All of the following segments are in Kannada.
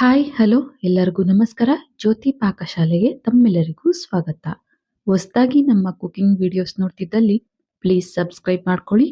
ಹಾಯ್ ಹಲೋ ಎಲ್ಲರಿಗೂ ನಮಸ್ಕಾರ. ಜ್ಯೋತಿ ಪಾಕಶಾಲೆಗೆ ತಮ್ಮೆಲ್ಲರಿಗೂ ಸ್ವಾಗತ. ಹೊಸದಾಗಿ ನಮ್ಮ ಕುಕಿಂಗ್ ವಿಡಿಯೋಸ್ ನೋಡ್ತಿದ್ದಲ್ಲಿ ಪ್ಲೀಸ್ ಸಬ್ಸ್ಕ್ರೈಬ್ ಮಾಡ್ಕೊಳ್ಳಿ.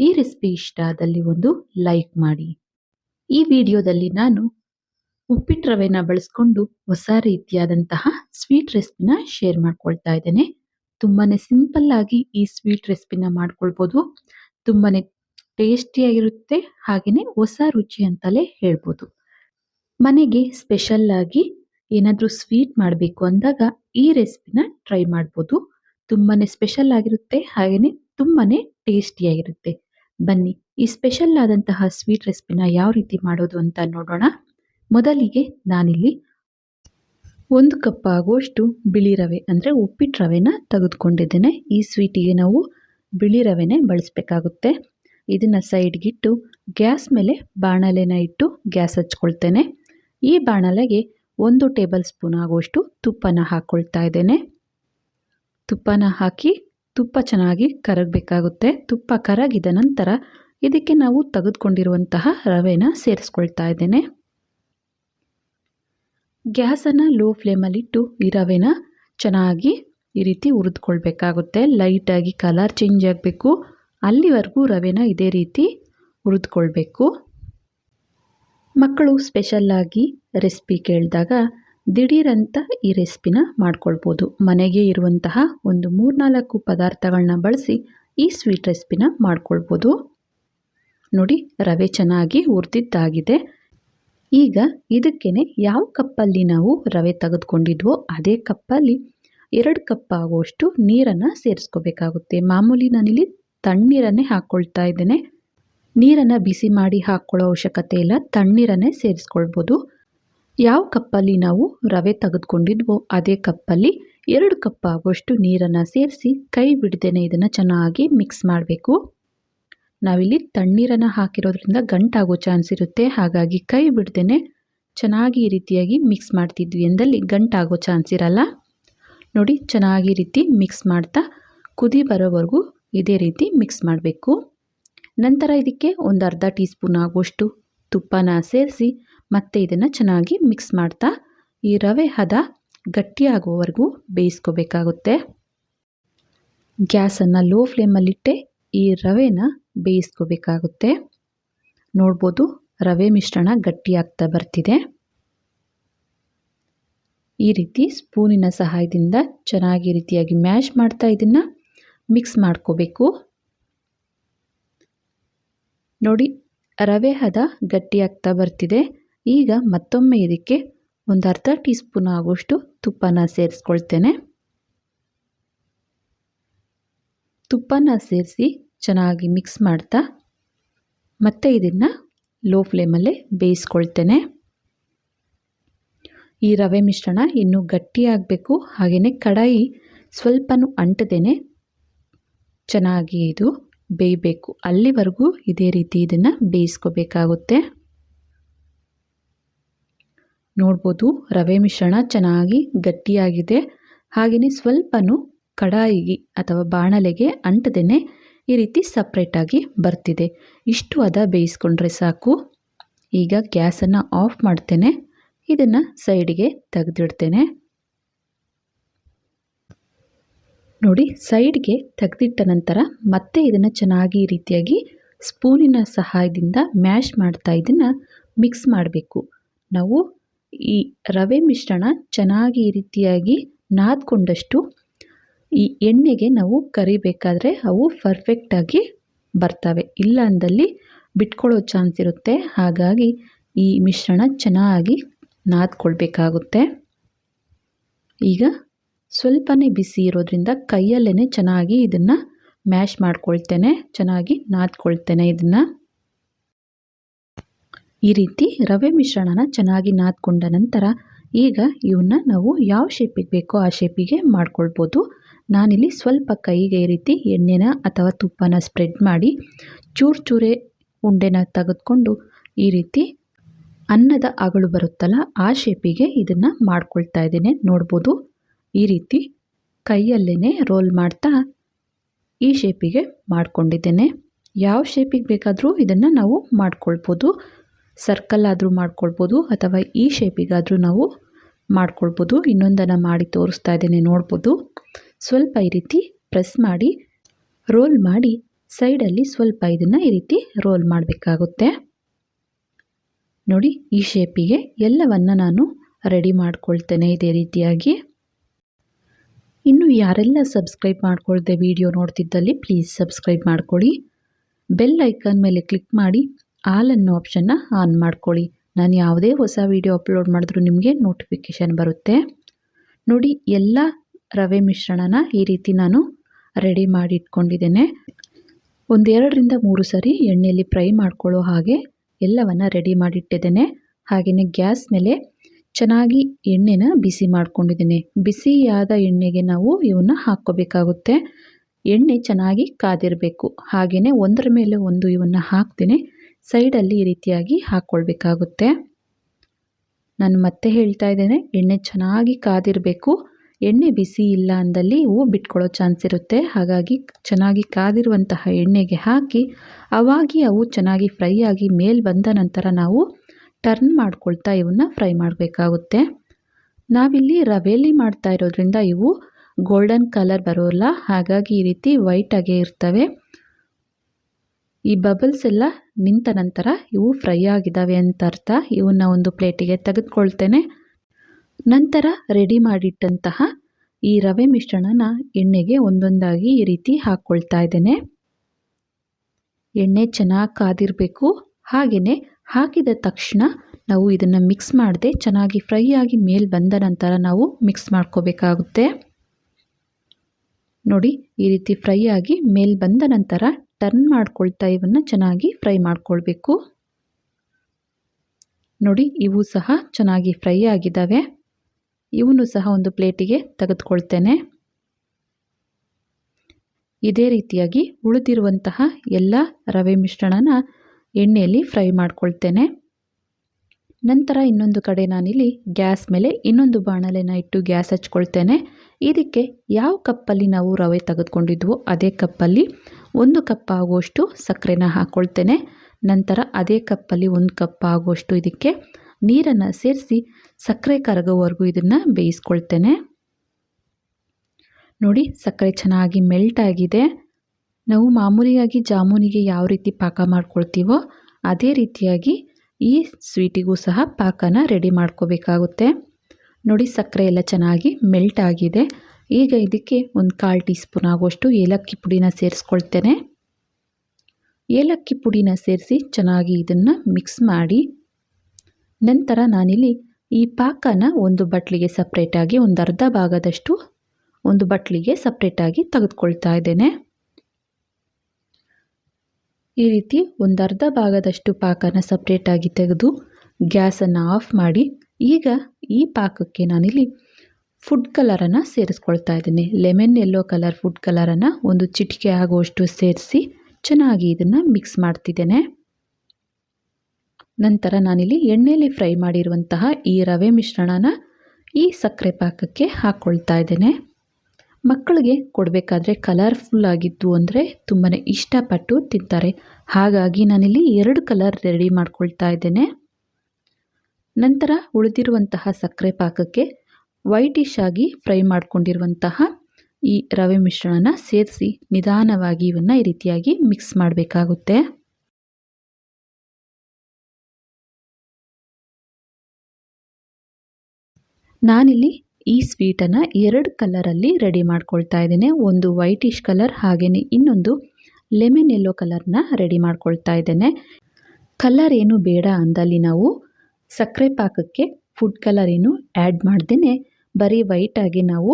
ಈ ರೆಸಿಪಿ ಇಷ್ಟ ಆದಲ್ಲಿ ಒಂದು ಲೈಕ್ ಮಾಡಿ. ಈ ವಿಡಿಯೋದಲ್ಲಿ ನಾನು ಉಪ್ಪಿಟ್ಟು ರವೆನ ಬಳಸ್ಕೊಂಡು ಹೊಸ ರೀತಿಯಾದಂತಹ ಸ್ವೀಟ್ ರೆಸಿಪಿನ ಶೇರ್ ಮಾಡ್ಕೊಳ್ತಾ ಇದ್ದೇನೆ. ತುಂಬಾನೇ ಸಿಂಪಲ್ ಆಗಿ ಈ ಸ್ವೀಟ್ ರೆಸಿಪಿನ ಮಾಡ್ಕೊಳ್ಬೋದು. ತುಂಬಾನೇ ಟೇಸ್ಟಿಯಾಗಿರುತ್ತೆ ಹಾಗೆಯೇ ಹೊಸ ರುಚಿ ಅಂತಲೇ ಹೇಳ್ಬೋದು. ಮನೆಗೆ ಸ್ಪೆಷಲ್ ಆಗಿ ಏನಾದರೂ ಸ್ವೀಟ್ ಮಾಡಬೇಕು ಅಂದಾಗ ಈ ರೆಸಿಪಿನ ಟ್ರೈ ಮಾಡ್ಬೋದು. ತುಂಬಾ ಸ್ಪೆಷಲ್ ಆಗಿರುತ್ತೆ ಹಾಗೆಯೇ ತುಂಬಾ ಟೇಸ್ಟಿಯಾಗಿರುತ್ತೆ ಬನ್ನಿ, ಈ ಸ್ಪೆಷಲ್ ಆದಂತಹ ಸ್ವೀಟ್ ರೆಸಿಪಿನ ಯಾವ ರೀತಿ ಮಾಡೋದು ಅಂತ ನೋಡೋಣ. ಮೊದಲಿಗೆ ನಾನಿಲ್ಲಿ ಒಂದು ಕಪ್ ಆಗುವಷ್ಟು ಬಿಳಿ ರವೆ, ಅಂದರೆ ಉಪ್ಪಿಟ್ಟು ರವೆನ ತೆಗೆದುಕೊಂಡಿದ್ದೇನೆ. ಈ ಸ್ವೀಟಿಗೆ ನಾವು ಬಿಳಿ ರವೆನೇ ಬಳಸಬೇಕಾಗುತ್ತೆ. ಇದನ್ನು ಸೈಡ್ಗಿಟ್ಟು ಗ್ಯಾಸ್ ಮೇಲೆ ಬಾಣಲೆನ ಇಟ್ಟು ಗ್ಯಾಸ್ ಹಚ್ಕೊಳ್ತೇನೆ. ಈ ಬಾಣಲೆಗೆ ಒಂದು ಟೇಬಲ್ ಸ್ಪೂನ್ ಆಗುವಷ್ಟು ತುಪ್ಪನ ಹಾಕ್ಕೊಳ್ತಾ ಇದ್ದೇನೆ. ತುಪ್ಪನ ಹಾಕಿ ತುಪ್ಪ ಚೆನ್ನಾಗಿ ಕರಗಬೇಕಾಗುತ್ತೆ. ತುಪ್ಪ ಕರಗಿದ ನಂತರ ಇದಕ್ಕೆ ನಾವು ತೆಗೆದುಕೊಂಡಿರುವಂತಹ ರವೆನ ಸೇರಿಸ್ಕೊಳ್ತಾ ಇದ್ದೇನೆ. ಗ್ಯಾಸನ್ನು ಲೋ ಫ್ಲೇಮಲ್ಲಿಟ್ಟು ಈ ರವೆನ ಚೆನ್ನಾಗಿ ಈ ರೀತಿ ಹುರಿದುಕೊಳ್ಬೇಕಾಗುತ್ತೆ. ಲೈಟಾಗಿ ಕಲರ್ ಚೇಂಜ್ ಆಗಬೇಕು. ಅಲ್ಲಿವರೆಗೂ ರವೆನ ಇದೇ ರೀತಿ ಹುರಿದುಕೊಳ್ಬೇಕು. ಮಕ್ಕಳು ಸ್ಪೆಷಲ್ಲಾಗಿ ರೆಸಿಪಿ ಕೇಳಿದಾಗ ದಿಢೀರಂತ ಈ ರೆಸಿಪಿನ ಮಾಡ್ಕೊಳ್ಬೋದು. ಮನೆಗೆ ಇರುವಂತಹ ಒಂದು ಮೂರ್ನಾಲ್ಕು ಪದಾರ್ಥಗಳನ್ನ ಬಳಸಿ ಈ ಸ್ವೀಟ್ ರೆಸಿಪಿನ ಮಾಡ್ಕೊಳ್ಬೋದು. ನೋಡಿ, ರವೆ ಚೆನ್ನಾಗಿ ಹುರಿದಿದ್ದಾಗಿದೆ. ಈಗ ಇದಕ್ಕೇ ಯಾವ ಕಪ್ಪಲ್ಲಿ ನಾವು ರವೆ ತೆಗೆದುಕೊಂಡಿದ್ವೋ ಅದೇ ಕಪ್ಪಲ್ಲಿ ಎರಡು ಕಪ್ ಆಗುವಷ್ಟು ನೀರನ್ನು ಸೇರಿಸ್ಕೋಬೇಕಾಗುತ್ತೆ. ಮಾಮೂಲಿ ನಾನಿಲ್ಲಿ ತಣ್ಣೀರನ್ನೇ ಹಾಕ್ಕೊಳ್ತಾ ಇದ್ದೇನೆ. ನೀರನ್ನು ಬಿಸಿ ಮಾಡಿ ಹಾಕ್ಕೊಳ್ಳೋ ಅವಶ್ಯಕತೆ ಇಲ್ಲ. ತಣ್ಣೀರನ್ನೇ ಸೇರಿಸ್ಕೊಳ್ಬೋದು. ಯಾವ ಕಪ್ಪಲ್ಲಿ ನಾವು ರವೆ ತೆಗೆದುಕೊಂಡಿದ್ವೋ ಅದೇ ಕಪ್ಪಲ್ಲಿ ಎರಡು ಕಪ್ ಆಗುವಷ್ಟು ನೀರನ್ನು ಸೇರಿಸಿ ಕೈ ಬಿಡದೇನೆ ಇದನ್ನು ಚೆನ್ನಾಗಿ ಮಿಕ್ಸ್ ಮಾಡಬೇಕು. ನಾವಿಲ್ಲಿ ತಣ್ಣೀರನ್ನು ಹಾಕಿರೋದ್ರಿಂದ ಗಂಟಾಗೋ ಚಾನ್ಸ್ ಇರುತ್ತೆ. ಹಾಗಾಗಿ ಕೈ ಬಿಡ್ದೇನೆ ಚೆನ್ನಾಗಿ ಈ ರೀತಿಯಾಗಿ ಮಿಕ್ಸ್ ಮಾಡ್ತಿದ್ವಿ ಎಂದಲ್ಲಿ ಗಂಟಾಗೋ ಚಾನ್ಸ್ ಇರಲ್ಲ. ನೋಡಿ ಚೆನ್ನಾಗಿ ರೀತಿ ಮಿಕ್ಸ್ ಮಾಡ್ತಾ ಕುದಿ ಬರೋವರೆಗೂ ಇದೇ ರೀತಿ ಮಿಕ್ಸ್ ಮಾಡಬೇಕು. ನಂತರ ಇದಕ್ಕೆ ಒಂದು ಅರ್ಧ ಟೀ ಸ್ಪೂನ್ ಆಗುವಷ್ಟು ತುಪ್ಪನ ಸೇರಿಸಿ ಮತ್ತೆ ಇದನ್ನು ಚೆನ್ನಾಗಿ ಮಿಕ್ಸ್ ಮಾಡ್ತಾ ಈ ರವೆ ಹದ ಗಟ್ಟಿಯಾಗುವವರೆಗೂ ಬೇಯಿಸ್ಕೋಬೇಕಾಗುತ್ತೆ. ಗ್ಯಾಸನ್ನು ಲೋ ಫ್ಲೇಮಲ್ಲಿಟ್ಟೆ ಈ ರವೆನ ಬೇಯಿಸ್ಕೋಬೇಕಾಗುತ್ತೆ. ನೋಡ್ಬೋದು ರವೆ ಮಿಶ್ರಣ ಗಟ್ಟಿಯಾಗ್ತಾ ಬರ್ತಿದೆ. ಈ ರೀತಿ ಸ್ಪೂನಿನ ಸಹಾಯದಿಂದ ಚೆನ್ನಾಗಿ ರೀತಿಯಾಗಿ ಮ್ಯಾಶ್ ಮಾಡ್ತಾ ಇದನ್ನು ಮಿಕ್ಸ್ ಮಾಡ್ಕೋಬೇಕು. ನೋಡಿ, ರವೆ ಹದ ಗಟ್ಟಿಯಾಗ್ತಾ ಬರ್ತಿದೆ. ಈಗ ಮತ್ತೊಮ್ಮೆ ಇದಕ್ಕೆ ಒಂದು ಅರ್ಧ ಟೀ ಸ್ಪೂನ್ ಆಗುವಷ್ಟು ತುಪ್ಪನ ಸೇರಿಸ್ಕೊಳ್ತೇನೆ. ತುಪ್ಪನ ಸೇರಿಸಿ ಚೆನ್ನಾಗಿ ಮಿಕ್ಸ್ ಮಾಡ್ತಾ ಮತ್ತೆ ಇದನ್ನು ಲೋ ಫ್ಲೇಮಲ್ಲೇ ಬೇಯಿಸ್ಕೊಳ್ತೇನೆ. ಈ ರವೆ ಮಿಶ್ರಣ ಇನ್ನೂ ಗಟ್ಟಿಯಾಗಬೇಕು. ಹಾಗೆಯೇ ಕಡಾಯಿ ಸ್ವಲ್ಪನೂ ಅಂಟದೇನೆ ಚೆನ್ನಾಗಿ ಇದು ಬೇಯಬೇಕು. ಅಲ್ಲಿವರೆಗೂ ಇದೇ ರೀತಿ ಇದನ್ನು ಬೇಯಿಸ್ಕೋಬೇಕಾಗುತ್ತೆ. ನೋಡ್ಬೋದು ರವೆ ಮಿಶ್ರಣ ಚೆನ್ನಾಗಿ ಗಟ್ಟಿಯಾಗಿದೆ. ಹಾಗೆಯೇ ಸ್ವಲ್ಪನೂ ಕಡಾಯಿಗೆ ಅಥವಾ ಬಾಣಲೆಗೆ ಅಂಟದೇ ಈ ರೀತಿ ಸಪ್ರೇಟಾಗಿ ಬರ್ತಿದೆ. ಇಷ್ಟು ಅದ ಬೇಯಿಸ್ಕೊಂಡ್ರೆ ಸಾಕು. ಈಗ ಗ್ಯಾಸನ್ನು ಆಫ್ ಮಾಡ್ತೇನೆ. ಇದನ್ನು ಸೈಡಿಗೆ ತೆಗೆದಿಡ್ತೇನೆ. ನೋಡಿ, ಸೈಡ್ಗೆ ತೆಗೆದಿಟ್ಟ ನಂತರ ಮತ್ತೆ ಇದನ್ನು ಚೆನ್ನಾಗಿ ಈ ರೀತಿಯಾಗಿ ಸ್ಪೂನಿನ ಸಹಾಯದಿಂದ ಮ್ಯಾಶ್ ಮಾಡ್ತಾ ಇದನ್ನು ಮಿಕ್ಸ್ ಮಾಡಬೇಕು. ನಾವು ಈ ರವೆ ಮಿಶ್ರಣ ಚೆನ್ನಾಗಿ ಈ ರೀತಿಯಾಗಿ ನಾದ್ಕೊಂಡಷ್ಟು ಈ ಎಣ್ಣೆಗೆ ನಾವು ಕರಿಬೇಕಾದ್ರೆ ಅವು ಪರ್ಫೆಕ್ಟಾಗಿ ಬರ್ತವೆ. ಇಲ್ಲ ಅಂದಲ್ಲಿ ಬಿಟ್ಕೊಳ್ಳೋ ಚಾನ್ಸ್ ಇರುತ್ತೆ. ಹಾಗಾಗಿ ಈ ಮಿಶ್ರಣ ಚೆನ್ನಾಗಿ ನಾದ್ಕೊಳ್ಬೇಕಾಗುತ್ತೆ. ಈಗ ಸ್ವಲ್ಪನೇ ಬಿಸಿ ಇರೋದ್ರಿಂದ ಕೈಯಲ್ಲೇ ಚೆನ್ನಾಗಿ ಇದನ್ನು ಮ್ಯಾಶ್ ಮಾಡ್ಕೊಳ್ತೇನೆ, ಚೆನ್ನಾಗಿ ನಾದ್ಕೊಳ್ತೇನೆ ಇದನ್ನು. ಈ ರೀತಿ ರವೆ ಮಿಶ್ರಣನ ಚೆನ್ನಾಗಿ ನಾದ್ಕೊಂಡ ನಂತರ ಈಗ ಇವನ್ನ ನಾವು ಯಾವ ಶೇಪಿಗೆ ಬೇಕೋ ಆ ಶೇಪಿಗೆ ಮಾಡ್ಕೊಳ್ಬೋದು. ನಾನಿಲ್ಲಿ ಸ್ವಲ್ಪ ಕೈಗೆ ಈ ರೀತಿ ಎಣ್ಣೆನ ಅಥವಾ ತುಪ್ಪನ ಸ್ಪ್ರೆಡ್ ಮಾಡಿ ಚೂರು ಚೂರೆ ಉಂಡೆನ ತೆಗೆದುಕೊಂಡು ಈ ರೀತಿ ಅನ್ನದ ಅಗಳು ಬರುತ್ತಲ್ಲ ಆ ಶೇಪಿಗೆ ಇದನ್ನು ಮಾಡ್ಕೊಳ್ತಾ ಇದ್ದೇನೆ, ನೋಡ್ಬೋದು. ಈ ರೀತಿ ಕೈಯಲ್ಲೇ ರೋಲ್ ಮಾಡ್ತಾ ಈ ಶೇಪಿಗೆ ಮಾಡ್ಕೊಂಡಿದ್ದೇನೆ. ಯಾವ ಶೇಪಿಗೆ ಬೇಕಾದರೂ ಇದನ್ನು ನಾವು ಮಾಡ್ಕೊಳ್ಬೋದು. ಸರ್ಕಲ್ ಆದರೂ ಮಾಡ್ಕೊಳ್ಬೋದು ಅಥವಾ ಈ ಶೇಪಿಗಾದರೂ ನಾವು ಮಾಡ್ಕೊಳ್ಬೋದು. ಇನ್ನೊಂದನ್ನು ಮಾಡಿ ತೋರಿಸ್ತಾ ಇದ್ದೇನೆ, ನೋಡ್ಬೋದು. ಸ್ವಲ್ಪ ಈ ರೀತಿ ಪ್ರೆಸ್ ಮಾಡಿ, ರೋಲ್ ಮಾಡಿ, ಸೈಡಲ್ಲಿ ಸ್ವಲ್ಪ ಇದನ್ನು ಈ ರೀತಿ ರೋಲ್ ಮಾಡಬೇಕಾಗುತ್ತೆ. ನೋಡಿ, ಈ ಶೇಪಿಗೆ ಎಲ್ಲವನ್ನು ನಾನು ರೆಡಿ ಮಾಡ್ಕೊಳ್ತೇನೆ ಇದೇ ರೀತಿಯಾಗಿ. ಇನ್ನು ಯಾರೆಲ್ಲ ಸಬ್ಸ್ಕ್ರೈಬ್ ಮಾಡಿಕೊಳ್ಳದೆ ವಿಡಿಯೋ ನೋಡ್ತಿದ್ದಲ್ಲಿ ಪ್ಲೀಸ್ ಸಬ್ಸ್ಕ್ರೈಬ್ ಮಾಡ್ಕೊಳ್ಳಿ ಬೆಲ್ ಐಕಾನ್ ಮೇಲೆ ಕ್ಲಿಕ್ ಮಾಡಿ, ಆಲ್ ಅನ್ನೋ ಆಪ್ಷನ್ನ ಆನ್ ಮಾಡ್ಕೊಳ್ಳಿ ನಾನು ಯಾವುದೇ ಹೊಸ ವಿಡಿಯೋ ಅಪ್ಲೋಡ್ ಮಾಡಿದ್ರೂ ನಿಮಗೆ ನೋಟಿಫಿಕೇಷನ್ ಬರುತ್ತೆ. ನೋಡಿ, ಎಲ್ಲ ರವೆ ಮಿಶ್ರಣನ ಈ ರೀತಿ ನಾನು ರೆಡಿ ಮಾಡಿ ಇಟ್ಕೊಂಡಿದ್ದೇನೆ ಒಂದೆರಡರಿಂದ ಮೂರು ಸರಿ ಎಣ್ಣೆಯಲ್ಲಿ ಫ್ರೈ ಮಾಡ್ಕೊಳ್ಳೋ ಹಾಗೆ ಎಲ್ಲವನ್ನು ರೆಡಿ ಮಾಡಿಟ್ಟಿದ್ದೇನೆ. ಹಾಗೆಯೇ ಗ್ಯಾಸ್ ಮೇಲೆ ಚೆನ್ನಾಗಿ ಎಣ್ಣೆನ ಬಿಸಿ ಮಾಡ್ಕೊಂಡಿದ್ದೀನಿ. ಬಿಸಿಯಾದ ಎಣ್ಣೆಗೆ ನಾವು ಇವನ್ನ ಹಾಕ್ಕೋಬೇಕಾಗುತ್ತೆ. ಎಣ್ಣೆ ಚೆನ್ನಾಗಿ ಕಾದಿರಬೇಕು. ಹಾಗೆಯೇ ಒಂದರ ಮೇಲೆ ಒಂದು ಇವನ್ನ ಹಾಕ್ತೀನಿ. ಸೈಡಲ್ಲಿ ಈ ರೀತಿಯಾಗಿ ಹಾಕ್ಕೊಳ್ಬೇಕಾಗುತ್ತೆ. ನಾನು ಮತ್ತೆ ಹೇಳ್ತಾ ಇದ್ದೇನೆ, ಎಣ್ಣೆ ಚೆನ್ನಾಗಿ ಕಾದಿರಬೇಕು. ಎಣ್ಣೆ ಬಿಸಿ ಇಲ್ಲ ಅಂದಲ್ಲಿ ಇವು ಬಿಟ್ಕೊಳ್ಳೋ ಚಾನ್ಸ್ ಇರುತ್ತೆ. ಹಾಗಾಗಿ ಚೆನ್ನಾಗಿ ಕಾದಿರುವಂತಹ ಎಣ್ಣೆಗೆ ಹಾಕಿ ಅವಾಗಿ ಅವು ಚೆನ್ನಾಗಿ ಫ್ರೈ ಆಗಿ ಮೇಲೆ ಬಂದ ನಂತರ ನಾವು ಟರ್ನ್ ಮಾಡ್ಕೊಳ್ತಾ ಇವನ್ನ ಫ್ರೈ ಮಾಡಬೇಕಾಗುತ್ತೆ. ನಾವಿಲ್ಲಿ ರವೆಯಲ್ಲಿ ಮಾಡ್ತಾ ಇರೋದ್ರಿಂದ ಇವು ಗೋಲ್ಡನ್ ಕಲರ್ ಬರೋಲ್ಲ. ಹಾಗಾಗಿ ಈ ರೀತಿ ವೈಟಾಗೇ ಇರ್ತವೆ. ಈ ಬಬಲ್ಸ್ ಎಲ್ಲ ನಿಂತ ನಂತರ ಇವು ಫ್ರೈ ಆಗಿದ್ದಾವೆ ಅಂತ ಅರ್ಥ. ಇವನ್ನ ಒಂದು ಪ್ಲೇಟಿಗೆ ತೆಗೆದುಕೊಳ್ತೇನೆ. ನಂತರ ರೆಡಿ ಮಾಡಿಟ್ಟಂತಹ ಈ ರವೆ ಮಿಶ್ರಣನ ಎಣ್ಣೆಗೆ ಒಂದೊಂದಾಗಿ ಈ ರೀತಿ ಹಾಕ್ಕೊಳ್ತಾ ಇದ್ದೇನೆ. ಎಣ್ಣೆ ಚೆನ್ನಾಗಿ ಕಾದಿರಬೇಕು. ಹಾಗೆಯೇ ಹಾಕಿದ ತಕ್ಷಣ ನಾವು ಇದನ್ನು ಮಿಕ್ಸ್ ಮಾಡದೆ ಚೆನ್ನಾಗಿ ಫ್ರೈ ಆಗಿ ಮೇಲೆ ಬಂದ ನಂತರ ನಾವು ಮಿಕ್ಸ್ ಮಾಡ್ಕೋಬೇಕಾಗುತ್ತೆ. ನೋಡಿ, ಈ ರೀತಿ ಫ್ರೈ ಆಗಿ ಮೇಲೆ ಬಂದ ನಂತರ ಟರ್ನ್ ಮಾಡ್ಕೊಳ್ತಾ ಇವನ್ನ ಚೆನ್ನಾಗಿ ಫ್ರೈ ಮಾಡ್ಕೊಳ್ಬೇಕು. ನೋಡಿ, ಇವು ಸಹ ಚೆನ್ನಾಗಿ ಫ್ರೈ ಆಗಿದ್ದಾವೆ. ಇವನು ಸಹ ಒಂದು ಪ್ಲೇಟಿಗೆ ತೆಗೆದುಕೊಳ್ತೇನೆ. ಇದೇ ರೀತಿಯಾಗಿ ಉಳಿದಿರುವಂತಹ ಎಲ್ಲ ರವೆ ಮಿಶ್ರಣನ ಎಣ್ಣೆಯಲ್ಲಿ ಫ್ರೈ ಮಾಡ್ಕೊಳ್ತೇನೆ. ನಂತರ ಇನ್ನೊಂದು ಕಡೆ ನಾನಿಲ್ಲಿ ಗ್ಯಾಸ್ ಮೇಲೆ ಇನ್ನೊಂದು ಬಾಣಲೆನ ಇಟ್ಟು ಗ್ಯಾಸ್ ಹಚ್ಕೊಳ್ತೇನೆ. ಇದಕ್ಕೆ ಯಾವ ಕಪ್ಪಲ್ಲಿ ನಾವು ರವೆ ತೆಗೆದುಕೊಂಡಿದ್ವೋ ಅದೇ ಕಪ್ಪಲ್ಲಿ ಒಂದು ಕಪ್ ಆಗುವಷ್ಟು ಸಕ್ಕರೆನ ಹಾಕ್ಕೊಳ್ತೇನೆ ನಂತರ ಅದೇ ಕಪ್ಪಲ್ಲಿ ಒಂದು ಕಪ್ ಆಗುವಷ್ಟು ಇದಕ್ಕೆ ನೀರನ್ನು ಸೇರಿಸಿ ಸಕ್ಕರೆ ಕರಗೋವರೆಗೂ ಇದನ್ನು ಬೇಯಿಸ್ಕೊಳ್ತೇನೆ. ನೋಡಿ ಸಕ್ಕರೆ ಚೆನ್ನಾಗಿ ಮೆಲ್ಟ್ ಆಗಿದೆ ನಾವು ಮಾಮೂಲಿಯಾಗಿ ಜಾಮೂನಿಗೆ ಯಾವ ರೀತಿ ಪಾಕ ಮಾಡ್ಕೊಳ್ತೀವೋ ಅದೇ ರೀತಿಯಾಗಿ ಈ ಸ್ವೀಟಿಗೂ ಸಹ ಪಾಕನ ರೆಡಿ ಮಾಡ್ಕೋಬೇಕಾಗುತ್ತೆ. ನೋಡಿ ಸಕ್ಕರೆ ಎಲ್ಲ ಚೆನ್ನಾಗಿ ಮೆಲ್ಟ್ ಆಗಿದೆ. ಈಗ ಇದಕ್ಕೆ ಒಂದು ಕಾಲು ಟೀ ಸ್ಪೂನ್ ಆಗುವಷ್ಟು ಏಲಕ್ಕಿ ಪುಡಿನ ಸೇರಿಸ್ಕೊಳ್ತೇನೆ. ಏಲಕ್ಕಿ ಪುಡಿನ ಸೇರಿಸಿ ಚೆನ್ನಾಗಿ ಇದನ್ನು ಮಿಕ್ಸ್ ಮಾಡಿ ನಂತರ ನಾನಿಲ್ಲಿ ಈ ಪಾಕನ ಒಂದು ಬಟ್ಲಿಗೆ ಸಪ್ರೇಟಾಗಿ ಒಂದು ಅರ್ಧ ಭಾಗದಷ್ಟು ಒಂದು ಬಟ್ಲಿಗೆ ಸಪ್ರೇಟಾಗಿ ತೆಗೆದುಕೊಳ್ತಾ ಇದ್ದೇನೆ. ಈ ರೀತಿ ಒಂದು ಅರ್ಧ ಭಾಗದಷ್ಟು ಪಾಕನ ಸಪ್ರೇಟಾಗಿ ತೆಗೆದು ಗ್ಯಾಸನ್ನು ಆಫ್ ಮಾಡಿ, ಈಗ ಈ ಪಾಕಕ್ಕೆ ನಾನಿಲ್ಲಿ ಫುಡ್ ಕಲರನ್ನು ಸೇರಿಸ್ಕೊಳ್ತಾ ಇದ್ದೀನಿ. ಲೆಮನ್ ಯೆಲ್ಲೋ ಕಲರ್ ಫುಡ್ ಕಲರನ್ನು ಒಂದು ಚಿಟಿಕೆ ಆಗುವಷ್ಟು ಸೇರಿಸಿ ಚೆನ್ನಾಗಿ ಇದನ್ನು ಮಿಕ್ಸ್ ಮಾಡ್ತಿದ್ದೇನೆ. ನಂತರ ನಾನಿಲ್ಲಿ ಎಣ್ಣೆಯಲ್ಲಿ ಫ್ರೈ ಮಾಡಿರುವಂತಹ ಈ ರವೆ ಮಿಶ್ರಣನ ಈ ಸಕ್ಕರೆ ಪಾಕಕ್ಕೆ ಹಾಕ್ಕೊಳ್ತಾ ಇದ್ದೇನೆ. ಮಕ್ಕಳಿಗೆ ಕೊಡಬೇಕಾದ್ರೆ ಕಲರ್ಫುಲ್ ಆಗಿದ್ದು ಅಂದರೆ ತುಂಬಾ ಇಷ್ಟಪಟ್ಟು ತಿಂತಾರೆ. ಹಾಗಾಗಿ ನಾನಿಲ್ಲಿ ಎರಡು ಕಲರ್ ರೆಡಿ ಮಾಡ್ಕೊಳ್ತಾ ಇದ್ದೇನೆ. ನಂತರ ಉಳಿದಿರುವಂತಹ ಸಕ್ಕರೆ ಪಾಕಕ್ಕೆ ವೈಟಿಶ್ ಆಗಿ ಫ್ರೈ ಮಾಡಿಕೊಂಡಿರುವಂತಹ ಈ ರವೆ ಮಿಶ್ರಣನ ಸೇರಿಸಿ ನಿಧಾನವಾಗಿ ಇವನ್ನು ಈ ರೀತಿಯಾಗಿ ಮಿಕ್ಸ್ ಮಾಡಬೇಕಾಗುತ್ತೆ. ನಾನಿಲ್ಲಿ ಈ ಸ್ವೀಟನ್ನು ಎರಡು ಕಲರಲ್ಲಿ ರೆಡಿ ಮಾಡ್ಕೊಳ್ತಾ ಇದ್ದೇನೆ. ಒಂದು ವೈಟಿಷ್ ಕಲರ್ ಹಾಗೆಯೇ ಇನ್ನೊಂದು ಲೆಮನ್ ಯೆಲ್ಲೋ ಕಲರ್ನ ರೆಡಿ ಮಾಡ್ಕೊಳ್ತಾ ಇದ್ದೇನೆ. ಕಲರ್ ಏನು ಬೇಡ ಅಂದಲ್ಲಿ ನಾವು ಸಕ್ಕರೆ ಪಾಕಕ್ಕೆ ಫುಡ್ ಕಲರ್ ಏನು ಆ್ಯಡ್ ಮಾಡ್ದೇ ಬರೀ ವೈಟಾಗಿ ನಾವು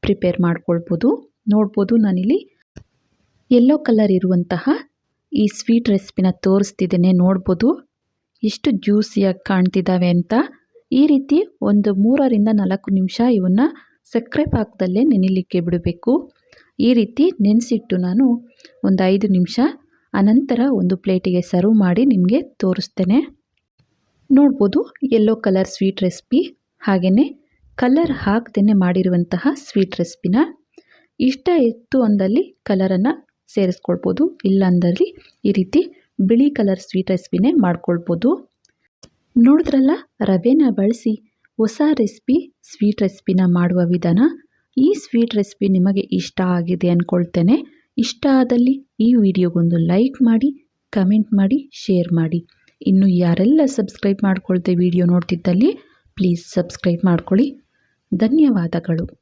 ಪ್ರಿಪೇರ್ ಮಾಡ್ಕೊಳ್ಬೋದು. ನೋಡ್ಬೋದು ನಾನಿಲ್ಲಿ. ಯೆಲ್ಲೋ ಕಲರ್ ಇರುವಂತಹ ಈ ಸ್ವೀಟ್ ರೆಸಿಪಿನ ತೋರಿಸ್ತಿದ್ದೇನೆ. ನೋಡ್ಬೋದು. ಎಷ್ಟು ಜ್ಯೂಸಿಯಾಗಿ ಕಾಣ್ತಿದ್ದಾವೆ ಅಂತ. ಈ ರೀತಿ ಒಂದು ಮೂರರಿಂದ ನಾಲ್ಕು ನಿಮಿಷ ಇವನ್ನು ಸಕ್ಕರೆ ಪಾಕದಲ್ಲೇ ನೆನಿಲಿಕ್ಕೆ ಬಿಡಬೇಕು. ಈ ರೀತಿ ನೆನೆಸಿಟ್ಟು ನಾನು ಒಂದು ಐದು ನಿಮಿಷ, ಅನಂತರ ಒಂದು ಪ್ಲೇಟಿಗೆ ಸರ್ವ್ ಮಾಡಿ ನಿಮಗೆ ತೋರಿಸ್ತೇನೆ. ನೋಡ್ಬೋದು ಯೆಲ್ಲೋ ಕಲರ್ ಸ್ವೀಟ್ ರೆಸಿಪಿ ಹಾಗೆಯೇ ಕಲರ್ ಹಾಕ್ದೇ ಮಾಡಿರುವಂತಹ ಸ್ವೀಟ್ ರೆಸಿಪಿನ ಇಷ್ಟ ಇತ್ತು ಅಂದಲ್ಲಿ ಕಲರನ್ನು ಸೇರಿಸ್ಕೊಳ್ಬೋದು, ಇಲ್ಲ ಅಂದಲ್ಲಿ ಈ ರೀತಿ ಬಿಳಿ ಕಲರ್ ಸ್ವೀಟ್ ರೆಸಿಪಿನೇ ಮಾಡ್ಕೊಳ್ಬೋದು. ನೋಡಿದ್ರಲ್ಲ? ರವೆನ ಬಳಸಿ, ಹೊಸ ರೆಸಿಪಿ, ಸ್ವೀಟ್ ರೆಸಿಪಿನ ಮಾಡುವ ವಿಧಾನ. ಈ ಸ್ವೀಟ್ ರೆಸಿಪಿ ನಿಮಗೆ ಇಷ್ಟ ಆಗಿದೆ ಅಂದ್ಕೊಳ್ತೇನೆ ಇಷ್ಟ ಆದಲ್ಲಿ ಈ ವಿಡಿಯೋಗೊಂದು ಲೈಕ್ ಮಾಡಿ, ಕಮೆಂಟ್ ಮಾಡಿ, ಶೇರ್ ಮಾಡಿ. ಇನ್ನು ಯಾರೆಲ್ಲ ಸಬ್ಸ್ಕ್ರೈಬ್ ಮಾಡ್ಕೊಳ್ತೆ ವಿಡಿಯೋ ನೋಡ್ತಿದ್ದಲ್ಲಿ, ಪ್ಲೀಸ್ ಸಬ್ಸ್ಕ್ರೈಬ್ ಮಾಡ್ಕೊಳ್ಳಿ. ಧನ್ಯವಾದಗಳು.